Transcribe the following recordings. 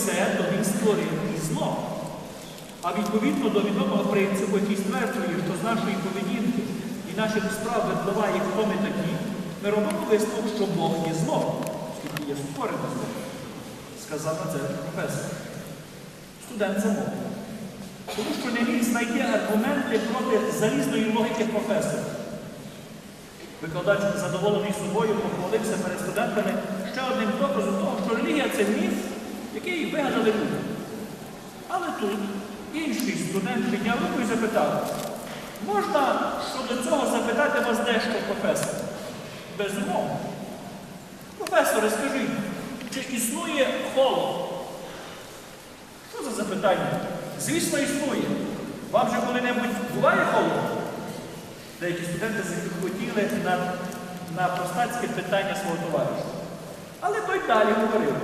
все, то він створив і зло. А відповідно до відомого принципу, який стверджує, що з нашої поведінки і наших справ випливає, хто ми такі, ми робимо висновок, що Бог є зло, оскільки є створене зло. Сказав на це професор. Студент замовив. Тому що не міг знайти аргументи проти залізної логіки професора. Викладач, задоволений собою, похвалився перед студентами ще одним доказом того, що релігія це міф, який вигадали люди. Але тут інший студент підняв руку і запитав, можна щодо цього запитати вас дещо, професор? Безумовно. Професоре, скажіть, чи існує холод? Що за запитання? Звісно, існує. Вам же коли-небудь буває холод? Деякі студенти захотіли на, на простацьке питання свого товариша. Але той далі говорив.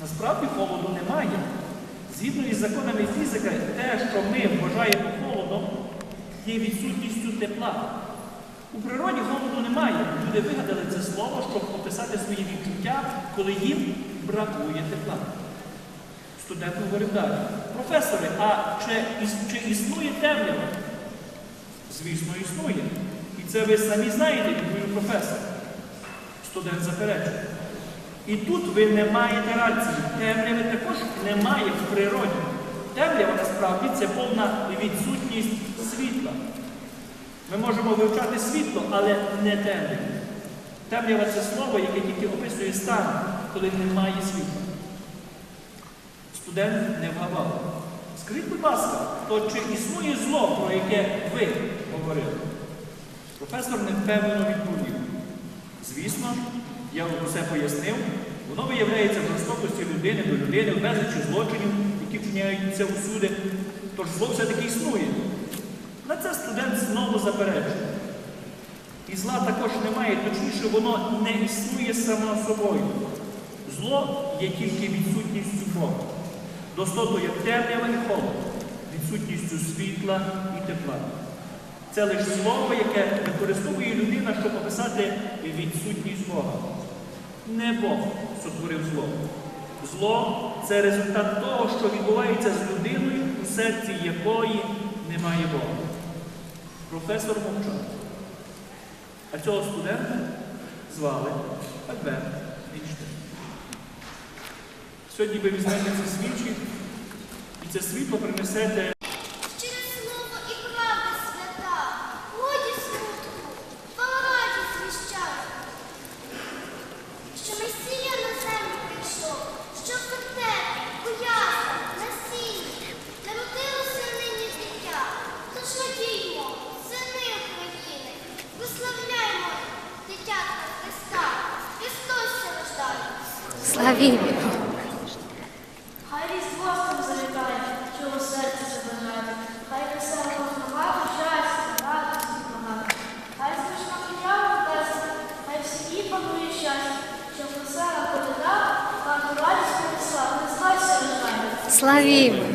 Насправді холоду немає. Згідно із законами фізики, те, що ми вважаємо холодом, є відсутністю тепла. У природі холоду немає. Люди вигадали це слово, щоб описати свої відчуття, коли їм бракує тепла. Студент говорив далі. Професоре, а чи, чи існує темрява? Звісно, існує. І це ви самі знаєте, відповів професор. Студент заперечує. І тут ви не маєте рації. Темряви також немає в природі. Темрява насправді це повна відсутність світла. Ми можемо вивчати світло, але не темряву. Темрява це слово, яке тільки описує стан, коли немає світла. Студент не вгавав. Скажіть, будь ласка, то чи існує зло, про яке ви говорили? Професор невпевнено відповів. Звісно, я вам усе пояснив. Воно виявляється в жорстокості людини до людини, в безлічі злочинів, які вчиняються усюди. Тож зло все-таки існує. На це студент знову заперечує. І зла також немає, точніше, воно не існує само собою. Зло є тільки відсутністю Бога. Достото як темрява і холод, відсутністю світла і тепла. Це лише слово, яке використовує людина, щоб описати відсутність Бога. Не Бог сотворив зло. Зло це результат того, що відбувається з людиною, у серці якої немає Бога. Професор мовчав. А цього студента звали Альберт Вінштейн. Сьогодні ви візьмете ці свічі, і це світло принесете. Славімо. Хай різдво залітає, чого серце забажає, хай весела вам щастя, радість багато. Хай смішна хліба дасть, хай всі панує щастя, щоб весела коляда, хату радість принесла, не рождає. Славімо.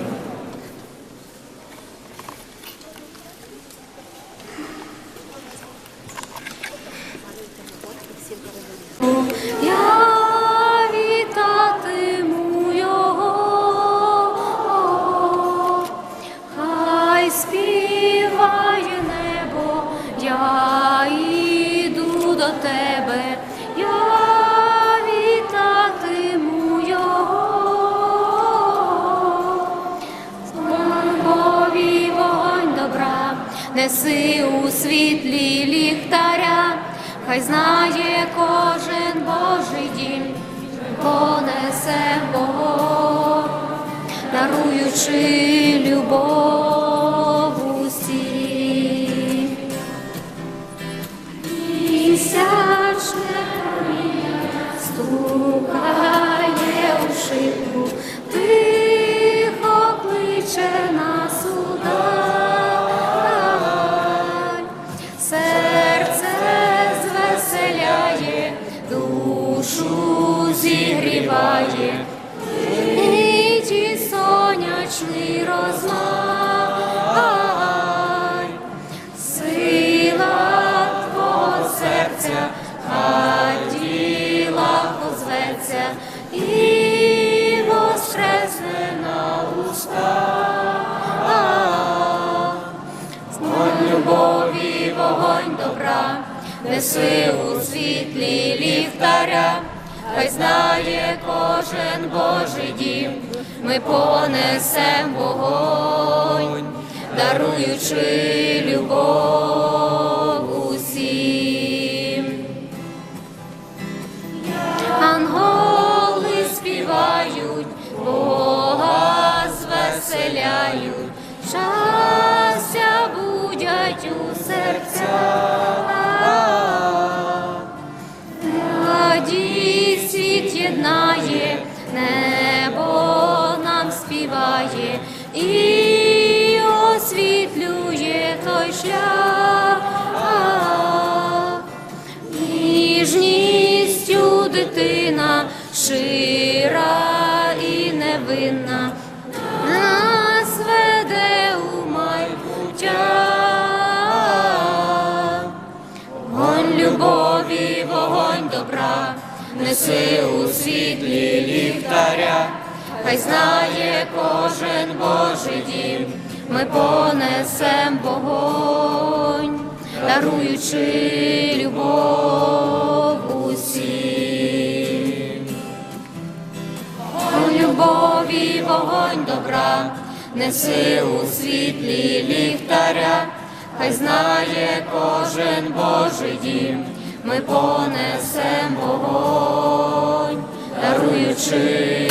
Неси у світлі ліхтаря, хай знає кожен Божий дім, понесе Бог, даруючи любов зігріває, ниті сонячний розмай, сила твого серця, хай діла позветься і воскресне на устах. Вогонь любові, вогонь добра, неси у світлі ліхтаря хай знає кожен Божий дім, ми понесем вогонь, даруючи любов дитина шира і невинна, нас веде у майбуття. Вогонь любові, вогонь добра, неси у світлі ліхтаря, хай знає кожен Божий дім, ми понесем вогонь, даруючи любов любові, вогонь добра, неси у світлі ліхтаря, хай знає кожен Божий дім, ми понесемо вогонь, даруючи